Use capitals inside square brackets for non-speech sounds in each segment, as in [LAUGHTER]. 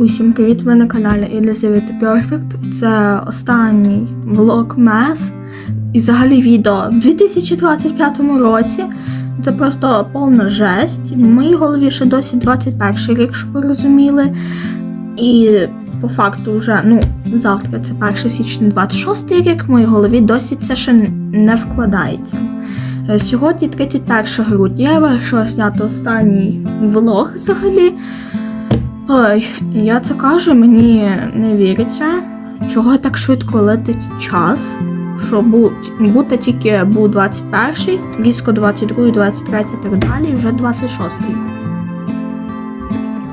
Усім привіт! Ви на каналі Elizabeth Perfect. Це останній влогмес і взагалі відео в 2025 році. Це просто повна жесть. В моїй голові ще досі 21 рік, щоб ви розуміли. І по факту вже, ну, завтра це 1 січня 26 рік, в моїй голові досі це ще не вкладається. Е, Сьогодні 31 грудня, я вирішила зняти останній влог взагалі. Ой, я це кажу, мені не віриться, чого так швидко летить час. Що бути тільки був 21-й, різко 22-й, 23-й і так далі, і вже 26-й.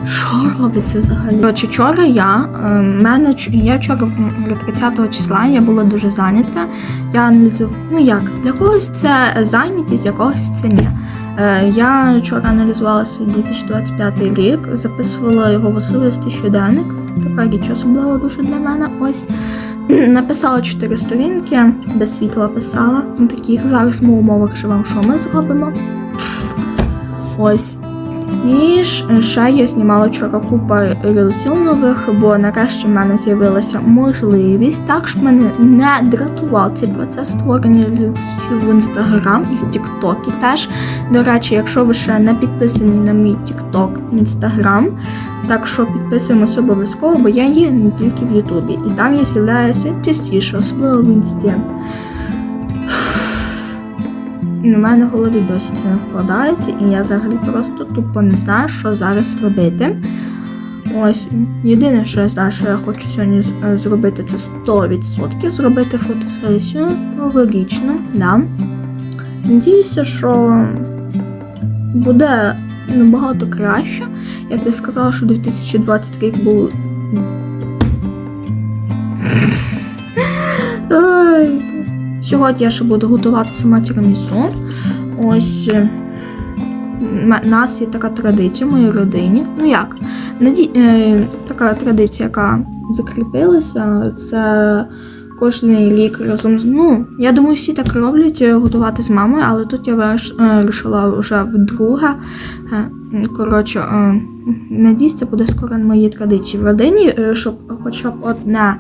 Що робиться взагалі? Коротше, вчора я, е, мене, я вчора 30 числа я була дуже зайнята. Я аналізував, ну як, для когось це зайнятість, для когось це ні. Е, Я вчора аналізувала свій 2025 рік, записувала його в особистий щоденник. Така річ особлива дуже для мене. Ось написала чотири сторінки, без світла писала. Ну, таких зараз ми в умовах живемо, що ми зробимо. Ось. І ще я знімала вчора купа рілсів нових, бо нарешті в мене з'явилася можливість, так мене не дратував цей процес створення рілсів в інстаграм і в Тіктокі теж. До речі, якщо ви ще не підписані на мій TikTok, Instagram, так що підписуємося обов'язково, бо я є не тільки в Ютубі. І там я з'являюся частіше, особливо в інсті. На мене в голові досі це не вкладається, і я взагалі просто тупо не знаю, що зараз робити. Ось, єдине, що я знаю, що я хочу сьогодні е, зробити, це 100% зробити фотосесію новорічну. Да. Надіюся, що буде набагато краще. Як ти сказала, що 2020 рік був. Сьогодні я ще буду готувати сама тірамісу. Ось е, м- нас є така традиція в моїй родині. Ну як? Наді... е, така традиція, яка закріпилася, це кожен рік разом з. Ну, я думаю, всі так роблять е, готувати з мамою, але тут я вирішила вже вдруге. Коротше, надіюсь, це буде скоро моїй традиції в родині, щоб хоча б одне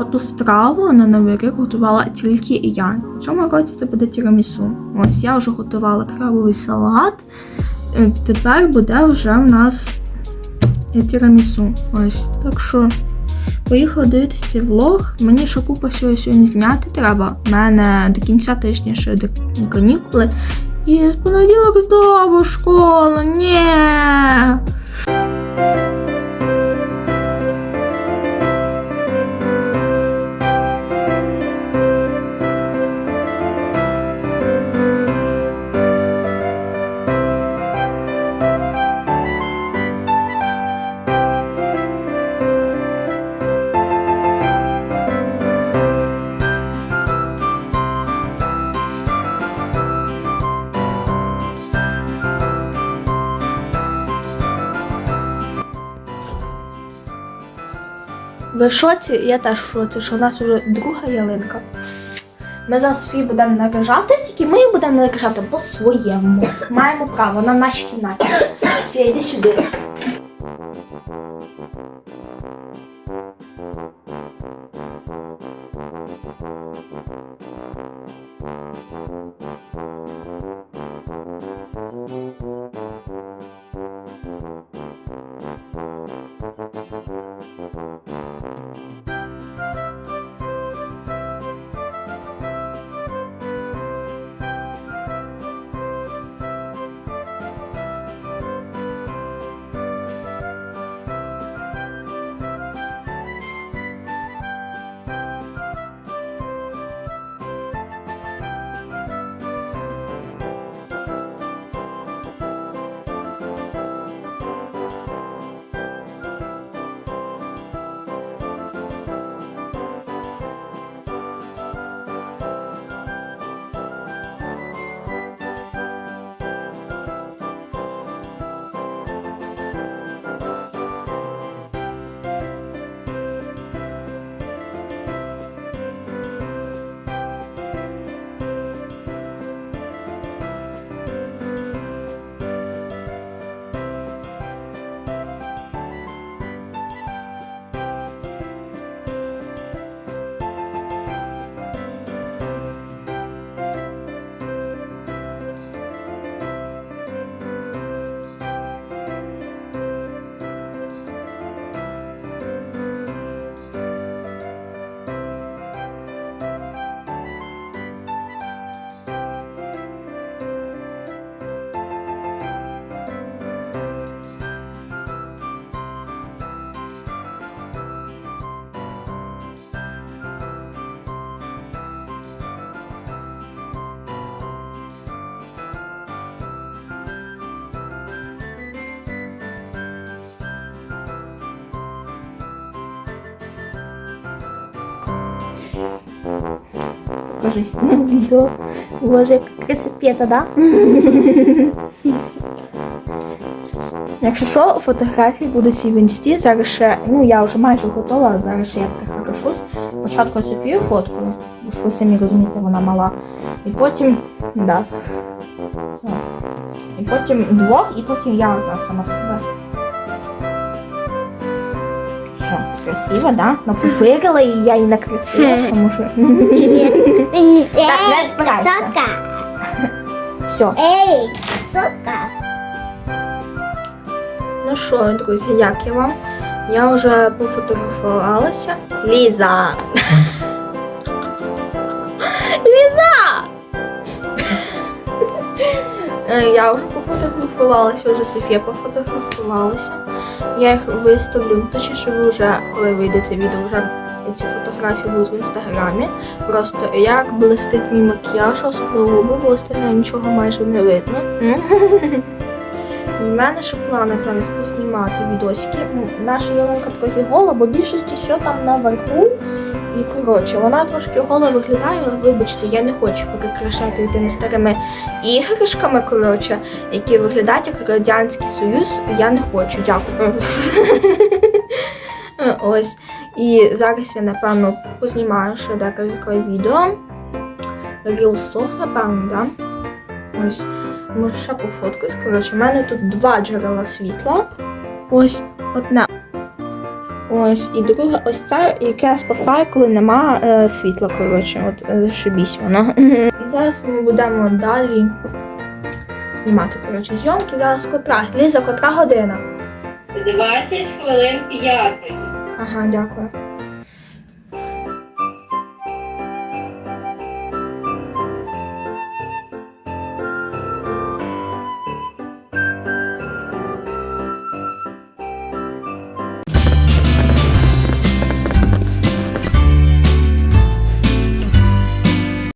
Оту страву на новий рік готувала тільки я. У цьому році це буде тірамісу. Ось я вже готувала крабовий салат. Е, Тепер буде вже в нас е, тірамісу. Ось. Так що поїхала дивитися цей влог. Мені ще купа сьогодні зняти треба. У мене до кінця тижня ще йде канікули. І з понеділок знову школа. Ні. Ви в шоці, я теж в шоці, що у нас вже друга ялинка. Ми зараз її будемо наражати, тільки ми її будемо наряжати по-своєму. Маємо право на нашій кімнаті. Софія, йди сюди. На відео. [LAUGHS] Боже, як красопета, да? [LAUGHS] Якщо що, фотографії будуть і в інсті. Зараз ще, ну я вже майже готова, зараз ще я прихорошусь. Спочатку Софію фоткаю, бо ж ви самі розумієте, вона мала. І потім, да. Це. І потім двох, і потім я одна сама себе. Красиво, да? Но Напупирила і я і накрасила, що може. Так, не збирайся. Красотка. Все. Ей, красотка. Ну що, друзі, як я вам? Я вже пофотографувалася. Ліза! Ліза! Е, Я вже пофотографувалася, вже Софія пофотографувалася. Я їх виставлю, точніше, ви вже, коли вийде це відео, вже ці фотографії будуть в інстаграмі. Просто як блистить мій макіяж, особливо губи, остального нічого майже не видно. І в мене ще в планах зараз поснімати відосики. Наша ялинка трохи гола, бо більшості все там наверху. І коротше, вона трошки гола виглядає, але вибачте, я не хочу перекрашати тими старими іграшками, коротше, які виглядають як Радянський Союз. Я не хочу, дякую. [LAUGHS] Ось. І зараз я, напевно, познімаю ще декілька відео. Рілсов, напевно, да? Ось. Може ще пофоткати. Коротше, в мене тут два джерела світла. Ось одне. Ось, і друга, ось це, яке спасає, коли нема е, світла. Коротше, от е, зашибісь вона. [LAUGHS] І зараз ми будемо далі знімати коротше, зйомки. Зараз котра. Ліза, котра година. 20 хвилин п'ятий. Ага, дякую.